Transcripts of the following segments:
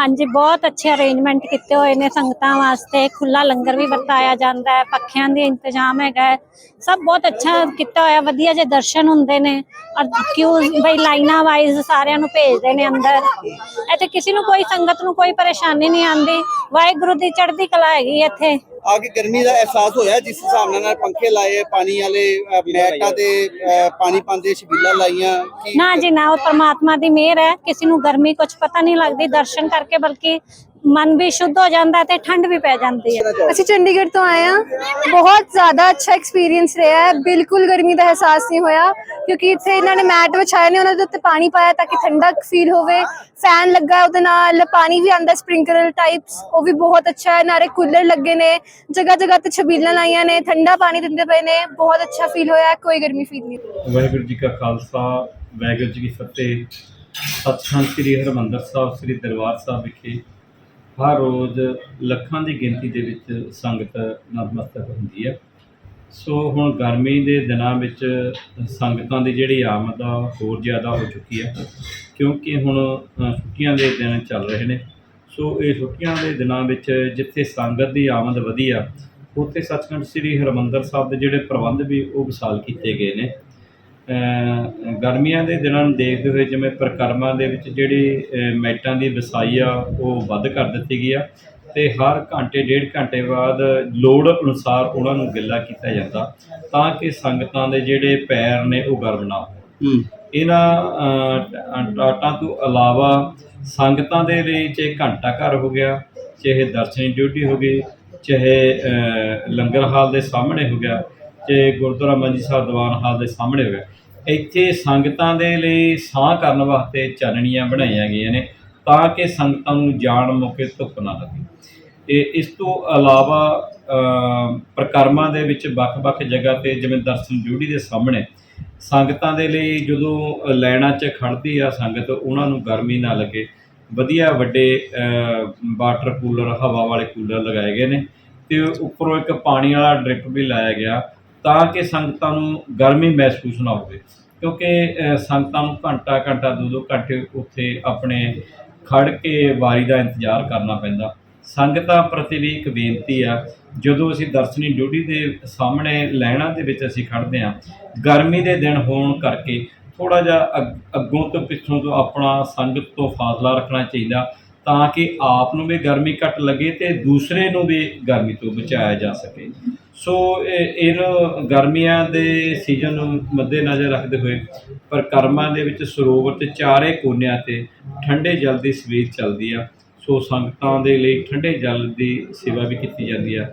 ਹਾਂਜੀ, ਬਹੁਤ ਅੱਛੇ ਅਰੇਂਜਮੈਂਟ ਕੀਤੇ ਹੋਏ ਨੇ ਸੰਗਤਾਂ ਵਾਸਤੇ। ਖੁੱਲਾ ਲੰਗਰ ਵੀ ਵਰਤਾਇਆ ਜਾਂਦਾ ਹੈ, ਪੱਖਿਆਂ ਦੇ ਇੰਤਜ਼ਾਮ ਹੈਗਾ ਹੈ। ਸਭ ਬਹੁਤ ਅੱਛਾ ਕੀਤਾ ਹੋਇਆ, ਵਧੀਆ ਜੇ ਦਰਸ਼ਨ ਹੁੰਦੇ ਨੇ। ਔਰ ਕਿਉਂ ਬਈ ਲਾਈਨਾਂ ਵਾਈਜ਼ ਸਾਰਿਆਂ ਨੂੰ ਭੇਜਦੇ ਨੇ ਅੰਦਰ। ਇੱਥੇ ਕਿਸੇ ਨੂੰ ਕੋਈ ਸੰਗਤ ਨੂੰ ਕੋਈ ਪਰੇਸ਼ਾਨੀ ਨਹੀਂ ਆਉਂਦੀ। ਵਾਹਿਗੁਰੂ ਦੀ ਚੜ੍ਹਦੀ ਕਲਾ ਹੈਗੀ ਇੱਥੇ। ਆ ਕੇ ਗਰਮੀ ਦਾ ਅਹਿਸਾਸ ਹੋਇਆ ਜਿਸ ਹਿਸਾਬ ਨਾਲ ਪੰਖੇ ਲਾਏ ਪਾਣੀ ਵਾਲੇ ਮੈਟਾਂ ਦੇ ਅ, ਪਾਣੀ ਪਾਉਂਦੇ ਛਬੀਲਾਂ ਲਾਈਆਂ ਨਾ ਜੀ ਨਾ ਉਹ ਪ੍ਰਮਾਤਮਾ ਦੀ ਮਿਹਰ ਹੈ। ਕਿਸੇ ਨੂੰ ਗਰਮੀ ਕੁਝ ਪਤਾ ਨਹੀਂ ਲੱਗਦੀ ਦਰਸ਼ਨ ਕਰਕੇ ਬਲਕਿ ਮਨ ਵੀ ਸ਼ੁੱਧ ਹੋ ਜਾਂਦਾ ਤੇ ਠੰਡ ਵੀ ਪੈ ਜਾਂਦੀ ਹੈ। ਅਸੀਂ ਚੰਡੀਗੜ੍ਹ ਤੋਂ ਆਏ ਹਾਂ। ਬਹੁਤ ਜ਼ਿਆਦਾ ਅੱਛਾ ਐਕਸਪੀਰੀਅੰਸ ਰਿਹਾ ਹੈ। ਬਿਲਕੁਲ ਗਰਮੀ ਦਾ ਅਹਿਸਾਸ ਨਹੀਂ ਹੋਇਆ ਕਿਉਂਕਿ ਇੱਥੇ ਇਹਨਾਂ ਨੇ ਮੈਟ ਵਿਛਾਏ ਨੇ ਉਹਨਾਂ ਦੇ ਉੱਤੇ ਪਾਣੀ ਪਾਇਆ ਤਾਂ ਕਿ ਠੰਡਕ ਫੀਲ ਹੋਵੇ। ਫੈਨ ਲੱਗਾ ਉਹਦੇ ਨਾਲ ਪਾਣੀ ਵੀ ਆਂਦਾ ਸਪ੍ਰਿੰਕਲਰ ਟਾਈਪਸ ਉਹ ਵੀ ਬਹੁਤ ਅੱਛਾ ਹੈ। ਨਾਲੇ ਕੂਲਰ ਲੱਗੇ ਨੇ ਜਗ੍ਹਾ ਜਗ੍ਹਾ ਤੇ ਛਬੀਲਾਂ ਲਾਈਆਂ ਨੇ ਠੰਡਾ ਪਾਣੀ ਦਿੰਦੇ ਪਏ ਨੇ ਬਹੁਤ ਅੱਛਾ ਫੀਲ ਹੋਇਆ ਕੋਈ ਗਰਮੀ ਫੀਲ ਨਹੀਂ ਹੋਈ। ਵਾਹਿਗੁਰੂ ਜੀ ਕਾ ਖਾਲਸਾ ਵਾਹਿਗੁਰੂ ਜੀ ਕੀ ਫਤਿਹ। ਸਤਿਸੰਗ ਸ੍ਰੀ ਹਰਿਮੰਦਰ ਸਾਹਿਬ ਸ੍ਰੀ ਦਰਬਾਰ ਸਾਹਿਬ ਵਿਖੇ ਹਰ ਰੋਜ਼ ਲੱਖਾਂ ਦੀ ਗਿਣਤੀ ਦੇ ਵਿੱਚ ਸੰਗਤ ਨਤਮਸਤਕ ਹੁੰਦੀ ਹੈ। ਸੋ ਹੁਣ ਗਰਮੀ ਦੇ ਦਿਨਾਂ ਵਿੱਚ ਸੰਗਤਾਂ ਦੀ ਜਿਹੜੀ ਆਮਦ ਆ ਹੋਰ ਜ਼ਿਆਦਾ ਹੋ ਚੁੱਕੀ ਹੈ, ਕਿਉਂਕਿ ਹੁਣ ਛੁੱਟੀਆਂ ਦੇ ਦਿਨ ਚੱਲ ਰਹੇ ਨੇ। ਸੋ ਇਹ ਛੁੱਟੀਆਂ ਦੇ ਦਿਨਾਂ ਵਿੱਚ ਜਿੱਥੇ ਸੰਗਤ ਦੀ ਆਮਦ ਵਧੀ ਆ, ਉੱਥੇ ਸੱਚਖੰਡ ਸ੍ਰੀ ਹਰਿਮੰਦਰ ਸਾਹਿਬ ਦੇ ਜਿਹੜੇ ਪ੍ਰਬੰਧ ਵੀ ਉਹ ਵਿਸਾਲ ਕੀਤੇ ਗਏ ਨੇ। ਗਰਮੀਆਂ ਦੇ ਦਿਨਾਂ ਨੂੰ ਦੇਖਦੇ ਹੋਏ ਜਿਵੇਂ ਪ੍ਰਕਰਮਾਂ ਦੇ ਵਿੱਚ ਜਿਹੜੀ ਮੈਟਾਂ ਦੀ ਵਿਸਾਈ ਆ ਉਹ ਵੱਧ ਕਰ ਦਿੱਤੀ ਗਈ ਆ ਤੇ ਹਰ ਘੰਟੇ ਡੇਢ ਘੰਟੇ ਬਾਅਦ ਲੋੜ ਅਨੁਸਾਰ ਉਹਨਾਂ ਨੂੰ ਗਿੱਲਾ ਕੀਤਾ ਜਾਂਦਾ ਤਾਂ ਕਿ ਸੰਗਤਾਂ ਦੇ ਜਿਹੜੇ ਪੈਰ ਨੇ ਉਹ ਗਰਮ ਨਾ ਹੋਣ। ਇਹਨਾਂ ਟਾਟਾਂ ਤੋਂ ਇਲਾਵਾ ਸੰਗਤਾਂ ਦੇ ਲਈ ਚਾਹੇ ਘੰਟਾ ਘਰ ਹੋ ਗਿਆ ਚਾਹੇ ਦਰਸ਼ਨੀ ਡਿਊਟੀ ਹੋ ਗਈ ਚਾਹੇ ਲੰਗਰ ਹਾਲ ਦੇ ਸਾਹਮਣੇ ਹੋ ਗਿਆ ਚਾਹੇ ਗੁਰਦੁਆਰਾ ਮੰਜੀ ਸਾਹਿਬ ਦੀਵਾਨ ਹਾਲ ਦੇ ਸਾਹਮਣੇ ਹੋ ਗਿਆ ਇੱਥੇ ਸੰਗਤਾਂ ਦੇ ਲਈ ਸਾਹ ਕਰਨ ਵਾਸਤੇ ਚਾਨਣੀਆਂ ਬਣਾਈਆਂ ਗਈਆਂ ਨੇ ਤਾਂ ਕਿ ਸੰਗਤਾਂ ਨੂੰ ਜਾਣ ਮੌਕੇ ਧੁੱਪ ਨਾ ਲੱਗੇ। ਤੇ ਇਸ ਤੋਂ ਇਲਾਵਾ ਅ, ਪ੍ਰਕਰਮਾਂ ਦੇ ਵਿੱਚ ਵੱਖ-ਵੱਖ ਜਗ੍ਹਾ ਤੇ ਜਿਵੇਂ ਦਰਸ਼ਨ ਡਿਊਟੀ ਦੇ ਸਾਹਮਣੇ ਸੰਗਤਾਂ ਦੇ ਲਈ ਜਦੋਂ ਲਾਈਨਾਂ 'ਚ ਖੜਦੀ ਆ ਸੰਗਤ ਉਹਨਾਂ ਨੂੰ ਗਰਮੀ ਨਾ ਲੱਗੇ। ਵਧੀਆ ਵੱਡੇ ਵਾਟਰ ਕੂਲਰ ਹਵਾ ਵਾਲੇ ਕੂਲਰ ਲਗਾਏ ਗਏ ਨੇ ਤੇ ਉੱਪਰੋਂ ਇੱਕ ਪਾਣੀ ਵਾਲਾ ਡ੍ਰਿਪ ਵੀ ਲਾਇਆ ਗਿਆ। ਤਾਂ ਕਿ ਸੰਗਤਾਂ ਨੂੰ ਗਰਮੀ ਮਹਿਸੂਸ ਨਾ ਹੋਵੇ। ਕਿਉਂਕਿ ਸੰਗਤਾਂ ਨੂੰ ਘੰਟਾ ਘੰਟਾ ਦੋ ਦੋ ਘੰਟੇ ਉੱਥੇ ਆਪਣੇ ਖੜ ਕੇ ਵਾਰੀ ਦਾ ਇੰਤਜ਼ਾਰ ਕਰਨਾ ਪੈਂਦਾ। ਸੰਗਤਾਂ ਪ੍ਰਤੀ ਵੀ ਇੱਕ ਬੇਨਤੀ ਆ, ਜਦੋਂ ਅਸੀਂ ਦਰਸ਼ਨੀ ਡਿਊਟੀ ਦੇ ਸਾਹਮਣੇ ਲਾਈਨਾਂ ਦੇ ਵਿੱਚ ਅਸੀਂ ਖੜਦੇ ਆ ਗਰਮੀ ਦੇ ਦਿਨ ਹੋਣ ਕਰਕੇ ਥੋੜਾ ਜਿਹਾ ਅੱਗ- ਅੱਗੋਂ ਤੋਂ ਪਿੱਛੋਂ ਤੋਂ ਆਪਣਾ ਸੰਗਤ ਤੋਂ ਫਾਸਲਾ ਰੱਖਣਾ ਚਾਹੀਦਾ, ਤਾਂ ਕਿ ਆਪ ਨੂੰ ਵੀ ਗਰਮੀ ਘੱਟ ਲੱਗੇ ਤੇ ਦੂਸਰੇ ਨੂੰ ਵੀ ਗਰਮੀ ਤੋਂ ਬਚਾਇਆ ਜਾ ਸਕੇ। ਸੋ ਇਹ ਗਰਮੀਆਂ ਦੇ ਸੀਜ਼ਨ ਨੂੰ ਮੱਦੇਨਜ਼ਰ ਰੱਖਦੇ ਹੋਏ ਪਰਿਕਰਮਾ ਦੇ ਵਿੱਚ ਸਰੋਵਰ ਤੇ ਚਾਰੇ ਕੋਨਿਆਂ ਤੇ ਠੰਡੇ ਜਲ ਦੀ ਸਵੇਰ ਚੱਲਦੀ ਆ। ਸੋ ਸੰਗਤਾਂ ਦੇ ਲਈ ਠੰਡੇ ਜਲ ਦੀ ਸੇਵਾ ਵੀ ਕੀਤੀ ਜਾਂਦੀ ਆ।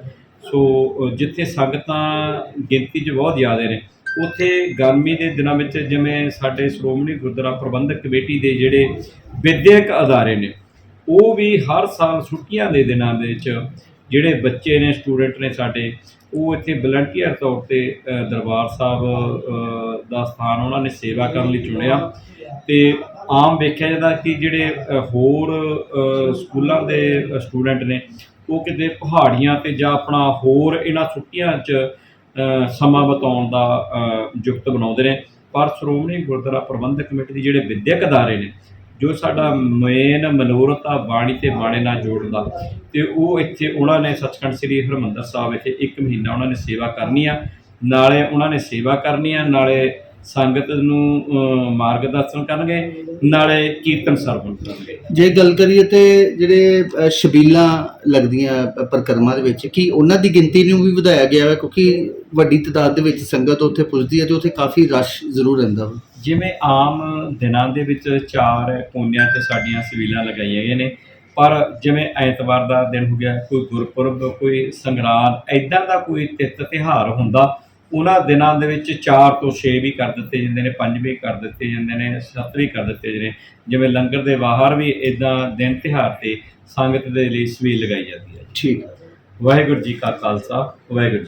ਸੋ ਜਿੱਥੇ ਸੰਗਤਾਂ ਗਿਣਤੀ 'ਚ ਬਹੁਤ ਜ਼ਿਆਦਾ ਨੇ, ਉੱਥੇ ਗਰਮੀ ਦੇ ਦਿਨਾਂ ਵਿੱਚ ਜਿਵੇਂ ਸਾਡੇ ਸ਼੍ਰੋਮਣੀ ਗੁਰਦੁਆਰਾ ਪ੍ਰਬੰਧਕ ਕਮੇਟੀ ਦੇ ਜਿਹੜੇ ਵਿਦਿਅਕ ਅਦਾਰੇ ਨੇ, ਉਹ ਵੀ ਹਰ ਸਾਲ ਛੁੱਟੀਆਂ ਦੇ ਦਿਨਾਂ ਦੇ ਵਿੱਚ ਜਿਹੜੇ ਬੱਚੇ ਨੇ ਸਟੂਡੈਂਟ ਨੇ ਸਾਡੇ ਉਹ ਇੱਥੇ ਵਲੰਟੀਅਰ ਤੌਰ ਤੇ ਦਰਬਾਰ ਸਾਹਿਬ ਦਾ ਸਥਾਨ ਉਹਨਾਂ ਨੇ ਸੇਵਾ ਕਰਨ ਲਈ ਚੁਣਿਆ। ਤੇ ਆਮ ਵੇਖਿਆ ਜਾਂਦਾ ਕਿ ਜਿਹੜੇ ਹੋਰ ਸਕੂਲਾਂ ਦੇ ਸਟੂਡੈਂਟ ਨੇ ਉਹ ਕਿਤੇ ਪਹਾੜੀਆਂ ਤੇ ਜਾਂ ਆਪਣਾ ਹੋਰ ਇਹਨਾਂ ਛੁੱਟੀਆਂ 'ਚ ਸਮਾਂ ਬਿਤਾਉਣ ਦਾ ਅ, ਬਣਾਉਂਦੇ ਨੇ। ਪਰ ਸ਼੍ਰੋਮਣੀ ਗੁਰਦੁਆਰਾ ਪ੍ਰਬੰਧਕ ਕਮੇਟੀ ਦੇ ਜਿਹੜੇ ਵਿਦਿਅਕ ਅਦਾਰੇ ਨੇ ਜੋ ਸਾਡਾ ਮੇਨ ਮਨੋਰਥ ਆ ਬਾਣੀ ਤੇ ਬਾਣੇ ਨਾਲ ਜੋੜਦਾ। ਤੇ ਉਹ ਇੱਥੇ ਉਹਨਾਂ ਨੇ ਸੱਚਖੰਡ ਸ੍ਰੀ ਹਰਿਮੰਦਰ ਸਾਹਿਬ ਇੱਥੇ ਇੱਕ ਮਹੀਨਾ ਉਹਨਾਂ ਨੇ ਸੇਵਾ ਕਰਨੀ ਆ। ਨਾਲੇ ਉਹਨਾਂ ਨੇ ਸੇਵਾ ਕਰਨੀ ਆ ਨਾਲੇ ਸੰਗਤ ਨੂੰ ਅ, ਮਾਰਗਦਰਸ਼ਨ ਕਰਨਗੇ ਨਾਲੇ ਕੀਰਤਨ ਸਰਵਣ ਕਰਨਗੇ। ਜੇ ਗੱਲ ਕਰੀਏ ਤੇ ਜਿਹੜੇ ਸ਼ਬੀਲਾਂ ਲੱਗਦੀਆਂ ਪ- ਪਰਿਕਰਮਾ ਦੇ ਵਿੱਚ ਕੀ ਉਹਨਾਂ ਦੀ ਗਿਣਤੀ ਨੂੰ ਵੀ ਵਧਾਇਆ ਗਿਆ ਹੈ ਕਿਉਂਕਿ ਵੱਡੀ ਤਾਦਾਦ ਦੇ ਵਿੱਚ ਸੰਗਤ ਉੱਥੇ ਪੁੱਜਦੀ ਹੈ ਤੇ ਉੱਥੇ ਕਾਫੀ ਰਸ਼ ਜ਼ਰੂਰ ਰਹਿੰਦਾ ਵਾ। ਜਿਵੇਂ ਆਮ ਦਿਨਾਂ ਦੇ ਵਿੱਚ ਚਾਰ ਕੋਨਿਆਂ 'ਚ ਸਾਡੀਆਂ ਸਵੀਲਾਂ ਲਗਾਈਆਂ ਗਈਆਂ ਨੇ ਪਰ ਜਿਵੇਂ ਐਤਵਾਰ ਦਾ ਦਿਨ ਹੋ ਗਿਆ ਕੋਈ ਗੁਰਪੁਰਬ ਕੋਈ ਸੰਗਰਾਂਦ ਐਦਾਂ ਦਾ ਕੋਈ ਤਿੱਥ ਤਿਹਾਰ ਹੁੰਦਾ ਉਹਨਾਂ ਦਿਨਾਂ ਦੇ ਵਿੱਚ 4 ਤੋਂ 6 ਵੀ ਕਰ ਦਿੱਤੇ ਜਾਂਦੇ ਨੇ 5 ਵੀ ਕਰ ਦਿੱਤੇ ਜਾਂਦੇ ਨੇ 7 ਵੀ ਕਰ ਦਿੱਤੇ ਜਾਂਦੇ ਨੇ। ਜਿਵੇਂ ਲੰਗਰ ਦੇ ਬਾਹਰ ਵੀ ਇਦਾਂ ਦਿਨ ਤਿਹਾਰ ਤੇ ਸੰਗਤ ਦੇ ਲਈ ਸਵੀਲ ਲਗਾਈ ਜਾਂਦੀ ਹੈ। ਠੀਕ। ਵਾਹਿਗੁਰੂ ਜੀ ਕਾ ਖਾਲਸਾ ਵਾਹਿਗੁਰੂ